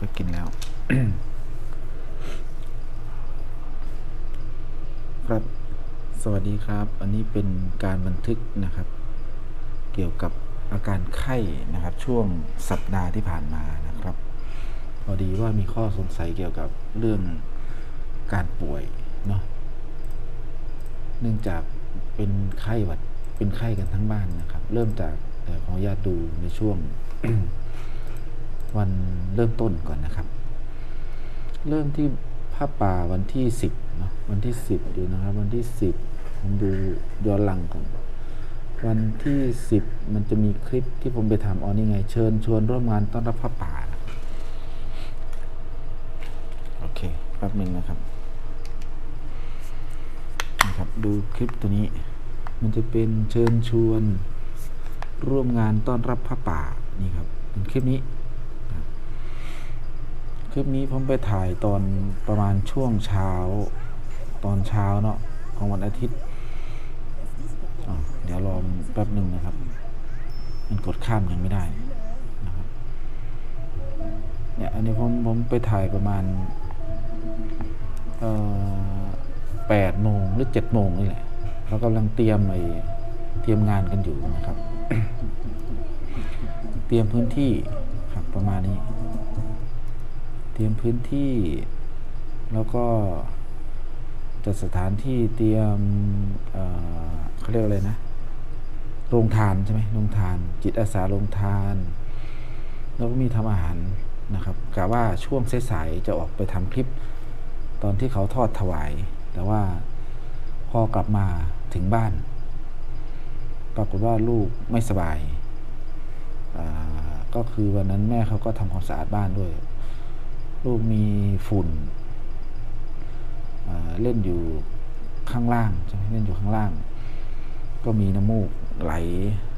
ก็กินแล้ว ครับ สวัสดีครับ อันนี้เป็นการบันทึกนะครับ เกี่ยวกับอาการไข้นะครับ ช่วงสัปดาห์ที่ผ่านมานะครับ พอดีว่ามีข้อสงสัยเกี่ยวกับเรื่องการป่วยเนาะ เนื่องจากเป็นไข้หวัด เป็นไข้กันทั้งบ้านนะครับ เริ่มจากขออนุญาตดูในช่วง วันเริ่มต้นก่อนนะครับ เริ่มที่ผ้าป่าวันที่สิบเนาะวันที่สิบดูนะครับ วันที่สิบผมดูย้อนหลังก่อนวันที่สิบมันจะมีคลิปที่ผมไปทำอ๋อนี่ไง เชิญชวนร่วมงานต้อนรับผ้าป่าโอเคแป๊บหนึ่งนะครับนะครับดูคลิปตัวนี้ มันจะเป็นเชิญชวนร่วมงานต้อนรับพระป่านี่ครับเป็นคลิปนี้ คลิปนี้ผมไปถ่ายตอนประมาณช่วงเช้า ตอนเช้าเนาะของวันอาทิตย์เดี๋ยวรอแป๊บหนึ่งนะครับ มันกดข้ามยังไม่ได้นะครับเนี่ยอันนี้ผมผมไปถ่ายประมาณเอ่อแปดโมงหรือเจ็ดโมงนี่แหละเรากำลังเตรียมไอ้เตรียมงานกันอยู่นะครับ เตรียมพื้นที่ครับประมาณนี้ ตรียมพื้นที่ แล้วก็จัดสถานที่เตรียมเเขาเรียกอะไรนะโรงทานใช่ไหมโรงทาน จิตอาสาโรงทาน แล้วก็มีทำอาหารนะครับกะว่าช่วงสายๆจะออกไปทำคลิปตอนที่เขาทอดถวาย แต่ว่าพอกลับมาถึงบ้าน ปรากฏว่าลูกไม่สบายาก็คือวันนั้นแม่เขาก็ทำความสะอาดบ้านด้วย ลูกมีฝุ่นเล่นอยู่ข้างล่างใช่ไหมเล่นอยู่ข้างล่าง ก็มีน้ำมูกไหล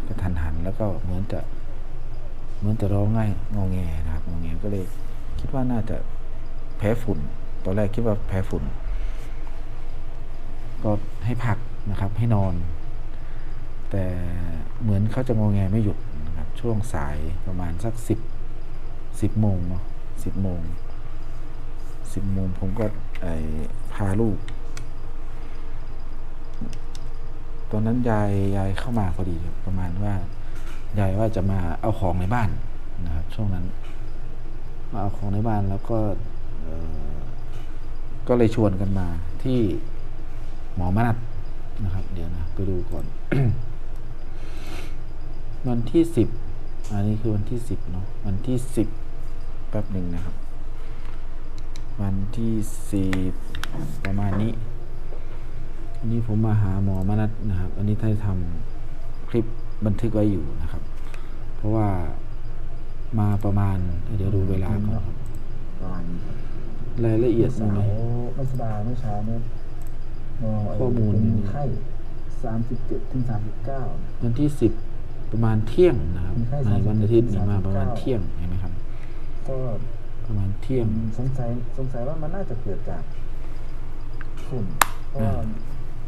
กระทันหัน แล้วก็เหมือนจะเหมือนจะร้องง่ายงอแงนะครับงอแงก็เลยคิดว่าน่าจะแพ้ฝุ่น ตอนแรกคิดว่าแพ้ฝุ่น ก็ให้พักนะครับให้นอน แต่เหมือนเขาจะงอแงไม่หยุดนะครับช่วงสายประมาณสักสิบสิบโมงเนาะสิบโมง สิบโมงผมก็ไอพาลูก ตอนนั้นยายยายเข้ามาพอดีประมาณว่ายายว่าจะมาเอาของในบ้านนะครับ ช่วงนั้น มาเอาของในบ้านแล้วก็ก็เลยชวนกันมาที่หมอมนัดนะครับ เดี๋ยวนะไปดูก่อน วันที่สิบอันนี้คือวันที่สิบเนาะวันที่สิบแป๊บหนึ่งนะครับ วันที่สิบประมาณนี้ อันนี้ผมมาหาหมอมนัดนะครับ อันนี้ท่านทำคลิปบันทึกไว้อยู่นะครับ เพราะว่ามาประมาณ เดี๋ยวดูเวลาก่อนครับประมาณนี้ครับรายละเอียดสามีวไหมไม่สบายเมื่อเช้าเนี่ยมอไข้อมูลเป็นไข้สามสิบเจ็ดถึงสามสิบเก้าวันที่สิบประมาณเที่ยงนะครับมีไข้ในวันอาทิตย์นี้มา37ประมาณเที่ยงเห็นไหมครับ ก็ ประมาณเที่ยง สงสัยสงสัยว่ามันน่าจะเกิดจากฝุ่นเพราะว่าอ่า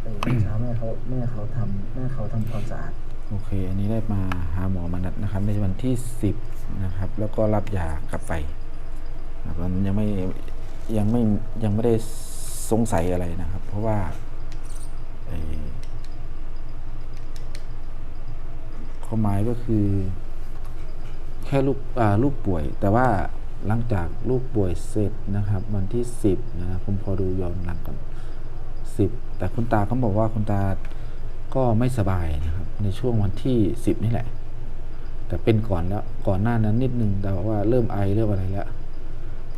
เอ่อเมื่อเช้าแม่เขาแม่เขาทำแม่เขาทำความสะอาดโอเค อันนี้ได้มาหาหมอมานัดนะครับ ในวันที่สิบนะครับ แล้วก็รับยากลับไปนะครับมันยังไม่ยังไม่ยังไม่ได้สงสัยอะไรนะครับ เพราะว่าไอ้ข้อหมายก็คือ แค่ลูกอ่าลูกป่วย แต่ว่า หลังจากลูกป่วยเสร็จนะครับ วันที่สิบนะครับผมพอดูย้อนหลังก่อนสิบแต่คุณตาเขาบอกว่าคุณตาก็ไม่สบายนะครับ ในช่วงวันที่สิบนี่แหละ แต่เป็นก่อนแล้วก่อนหน้านั้นนิดนึงแต่ว่าเริ่มไอเริ่มอะไรแล้ว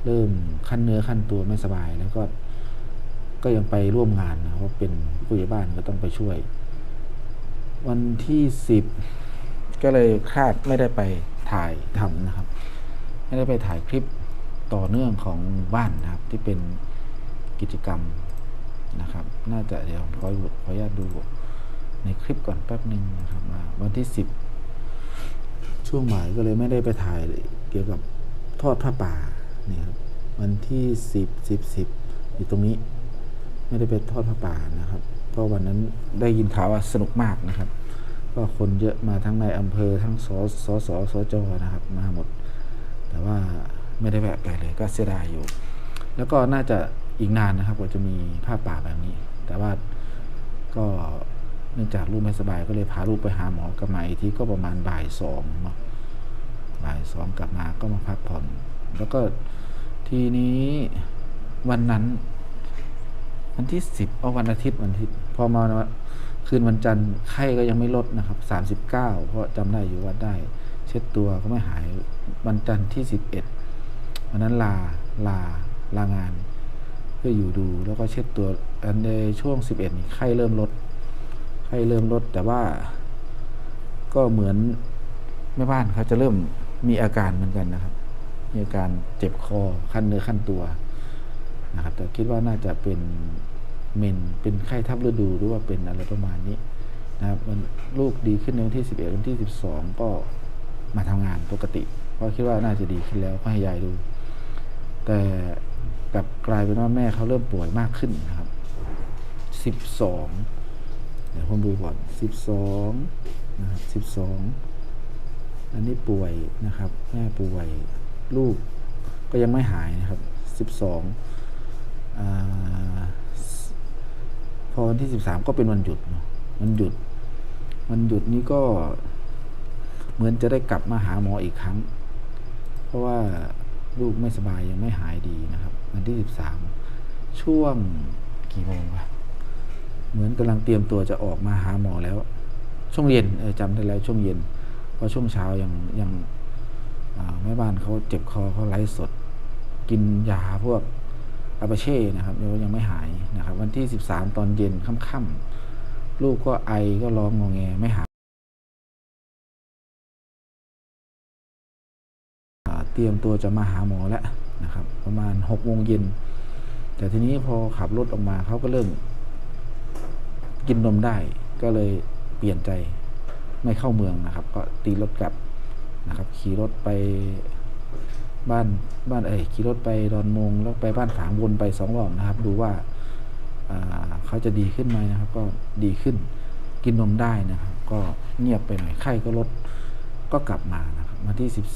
เริ่มขั้นเนื้อขั้นตัวไม่สบายแล้วก็ก็ยังไปร่วมงานนะเพราะเป็นผู้ใหญ่บ้านก็ต้องไปช่วย วันที่สิบก็เลยคาดไม่ได้ไปถ่ายทำนะครับ ไม่ได้ไปถ่ายคลิปต่อเนื่องของบ้านนะครับ ที่เป็นกิจกรรมนะครับ น่าจะเดี๋ยวผมขอขออนุญาตดูในคลิปก่อนแป๊บหนึ่งนะครับว่าวันที่สิบช่วงบ่ายก็เลยไม่ได้ไปถ่ายเกี่ยวกับทอดผ้าป่าเนี่ยครับวันที่สิบสิบสิบอยู่ตรงนี้ ไม่ได้ไปทอดผ้าป่านะครับ เพราะวันนั้นได้ยินข่าวว่าสนุกมากนะครับ ก็คนเยอะมาทั้งในอำเภอทั้งสสสสจนะครับ มาหมด แต่ว่าไม่ได้แวะไปเลยก็เสียดายอยู่ แล้วก็น่าจะอีกนานนะครับกว่าจะมีภาพป่าแบบนี้ แต่ว่าก็เนื่องจากลูกไม่สบายก็เลยพาลูกไปหาหมอกลับมาอีกทีก็ประมาณบ่ายสองเนาะบ่ายสองกลับมาก็มาพักผ่อน แล้วก็ทีนี้วันนั้นวันที่สิบเอาวันอาทิตย์วันอาทิตย์พอมาคืนวันจันทร์ไข้ก็ยังไม่ลดนะครับสามสิบเก้าเพราะจำได้อยู่ว่าได้ ช็ดตัวก็ไม่หายวันจันทร์ที่สิบเอ็ดวันนั้นลาลาลางาน เพื่ออยู่ดูแล้วก็เช็ดตัวอันในช่วงสิบเอ็ดนี่ไข้เริ่มลดไข้เริ่มลด แต่ว่า ก็เหมือนแม่บ้านเขาจะเริ่มมีอาการเหมือนกันนะครับ มีอาการเจ็บคอขั้นเนื้อขั้นตัวนะครับ แต่คิดว่าน่าจะเป็นเมนเป็นไข้ทับฤดูหรือว่าเป็นอะไรประมาณนี้นะครับมันลูกดีขึ้นในวันที่ 11 วันที่ 12 ก็ มาทำงานปกติ เพราะคิดว่าน่าจะดีขึ้นแล้วก็ให้ยายดู แต่กลับกลายเป็นว่าแม่เขาเริ่มป่วยมากขึ้นนะครับ12เดี๋ยวผมดูก่อน12นะครับ12อันนี้ป่วยนะครับ แม่ป่วยลูกก็ยังไม่หายนะครับ12อาพอวันที่13ก็เป็นวันหยุดเนาะวันหยุดวันหยุดนี้ก็ เหมือนจะได้กลับมาหาหมออีกครั้ง เพราะว่าลูกไม่สบายยังไม่หายดีนะครับ วันที่ 13 ช่วงกี่โมงวะเหมือนกำลังเตรียมตัวจะออกมาหาหมอแล้ว ช่วงเย็นเออจำได้แล้วช่วงเย็นเพราะช่วงเช้ายังยังแม่บ้านเขาเจ็บคอเขาไลฟ์สด กินยาพวกอาปาเช่นะครับยังยังไม่หายนะครับ วันที่ 13 ตอนเย็นค่ำๆลูกก็ไอก็ร้องงอแงไม่หาย เตรียมตัวจะมาหาหมอแล้วนะครับ ประมาณ6โมงเย็นแต่ทีนี้พอขับรถออกมาเขาก็เริ่มกินนมได้ ก็เลยเปลี่ยนใจไม่เข้าเมืองนะครับ ก็ตีรถกลับนะครับ ขี่รถไปบ้านบ้านเอ้ยขี่รถไปดอนมงแล้วไปบ้านฝางวนไปสองรอบนะครับ ดูว่าเขาจะดีขึ้นไหมนะครับ ก็ดีขึ้นกินนมได้นะครับ ก็เงียบไปหน่อยไข้ก็ลดก็กลับมานะครับมาที่สิบ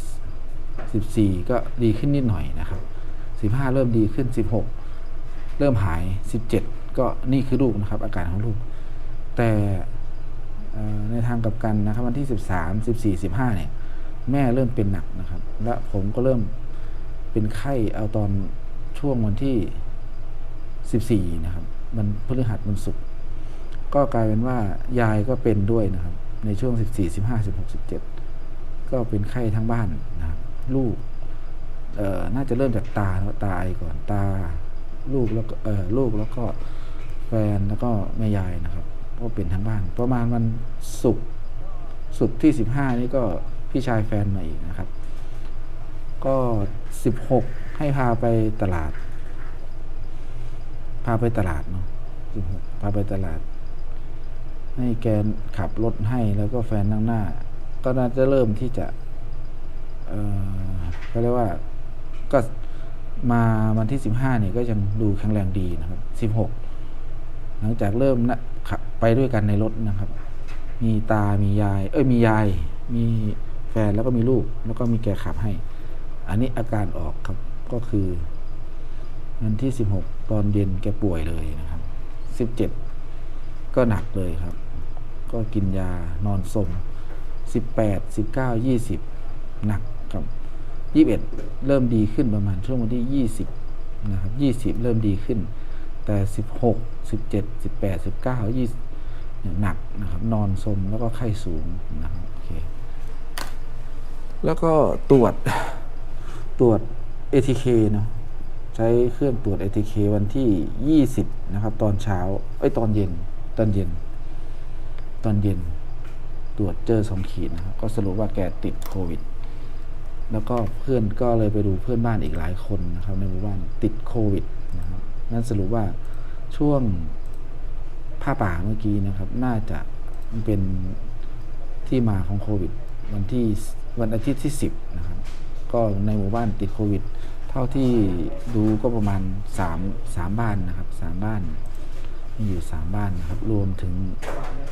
สิบสี่ก็ดีขึ้นนิดหน่อยนะครับสิบห้าเริ่มดีขึ้นสิบหกเริ่มหายสิบเจ็ดก็นี่คือลูกนะครับ อาการของลูก แต่ในทางกับกันนะครับวันที่สิบสามสิบสี่สิบห้าเนี่ย แม่เริ่มเป็นหนักนะครับ และผมก็เริ่มเป็นไข้เอาตอนช่วงวันที่ 14 นะครับ มันพฤหัสมันศุกก็กลายเป็นว่ายายก็เป็นด้วยนะครับ ในช่วง 14 15 16 17 ก็เป็นไข้ทั้งบ้านนะครับ ลูกเอ่อน่าจะเริ่มจากตาตาไอก่อนตา ลูกแล้วก็เอ่อลูกแล้วก็แฟนแล้วก็แม่ยายนะครับก็เป็นทั้งบ้าน ประมาณวันศุกร์สุดที่สิบห้านี่ก็พี่ชายแฟนมาอีกนะครับ ก็สิบหกให้พาไปตลาด พาไปตลาดเนาะสิบหกพาไปตลาด ให้แกขับรถให้แล้วก็แฟนนั่งหน้า ก็น่าจะเริ่มที่จะ ก็เรียกว่าก็มาวันที่สิบห้าเนี่ยก็ยังดูแข็งแรงดีนะครับสิบหกหลังจากเริ่มนะขับไปด้วยกันในรถนะครับ มีตา มียาย เอ้ย มียาย มีแฟนแล้วก็มีลูก แล้วก็มีแกขับให้ อันนี้อาการออกครับ ก็คือวันที่สิบหกตอนเย็นแกป่วยเลยนะครับสิบเจ็ดก็หนักเลยครับ ก็กินยานอนสมสิบแปดสิบเก้ายี่สิบหนัก ครับยี่สิบเอ็ดเริ่มดีขึ้นประมาณช่วงวันที่ยี่สิบนะครับยี่สิบเริ่มดีขึ้น แต่สิบหกสิบเจ็ดสิบแปดสิบเก้ายี่เนี่ยหนักนะครับ นอนสมแล้วก็ไข้สูงนะครับโอเคแล้วก็ตรวจตรวจ ATK เนาะใช้เครื่องตรวจ ATK วันที่ 20 นะครับ ตอนเช้าเอ้ตอนเย็น ตอนเย็น ตอนเย็น ตรวจเจอสองขีดนะครับ ก็สรุปว่าแกติดโควิด แล้วก็เพื่อนก็เลยไปดูเพื่อนบ้านอีกหลายคนนะครับ ในหมู่บ้านติดโควิดนะครับนั่นสรุปว่าช่วงผ้าป่าเมื่อกี้นะครับ น่าจะเป็นที่มาของโควิด วันที่วันอาทิตย์ที่สิบนะครับ ก็ในหมู่บ้านติดโควิด เท่าที่ดูก็ประมาณสามสามบ้านนะครับสามบ้านมีอยู่สามบ้านนะครับ รวมถึง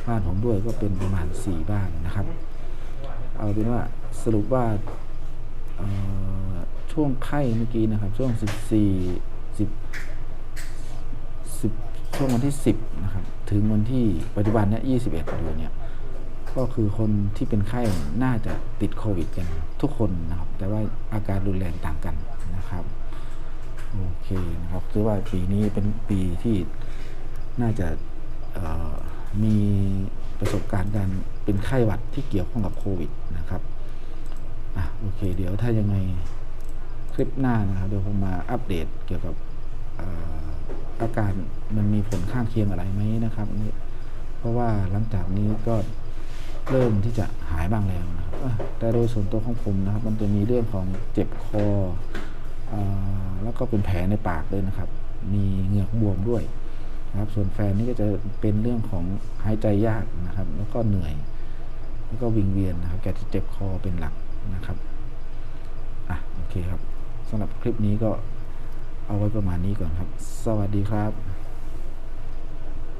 บ้านผมด้วยก็เป็นประมาณสี่บ้านนะครับ เอาเป็นว่าสรุปว่า ช่วงไข้เมื่อกี้นะครับ ช่วงสิบสี่สิบช่วงวันที่สิบนะครับ ถึงวันที่ปัจจุบันเนี้ยยี่สิบเอ็ดอยู่เนี่ยก็คือคนที่เป็นไข้น่าจะติดโควิดกันทุกคนนะครับ แต่ว่าอาการรุนแรงต่างกันนะครับ โอเคนะครับถือว่าปีนี้เป็นปีที่น่าจะมีประสบการณ์การเป็นไข้หวัดที่เกี่ยวข้องกับโควิดนะครับ อะโอเค เดี๋ยวถ้ายังไงคลิปหน้านะครับเดี๋ยวผมมาอัปเดตเกี่ยวกับอาการมันมีผลข้างเคียงอะไรไหมนะครับนี่เพราะว่าหลังจากนี้ก็เริ่มที่จะหายบ้างแล้วนะครับแต่โดยส่วนตัวของผมนะครับ มันจะมีเรื่องของเจ็บคออแล้วก็เป็นแผลในปากด้วยนะครับ มีเหงือกบวมด้วยนะครับ ส่วนแฟนนี่ก็จะเป็นเรื่องของหายใจยากนะครับ แล้วก็เหนื่อย แล้วก็วิงเวียนนะครับ แกจะเจ็บคอเป็นหลัก นะครับอะโอเคครับสำหรับคลิปนี้ก็เอาไว้ประมาณนี้ก่อนครับ สวัสดีครับ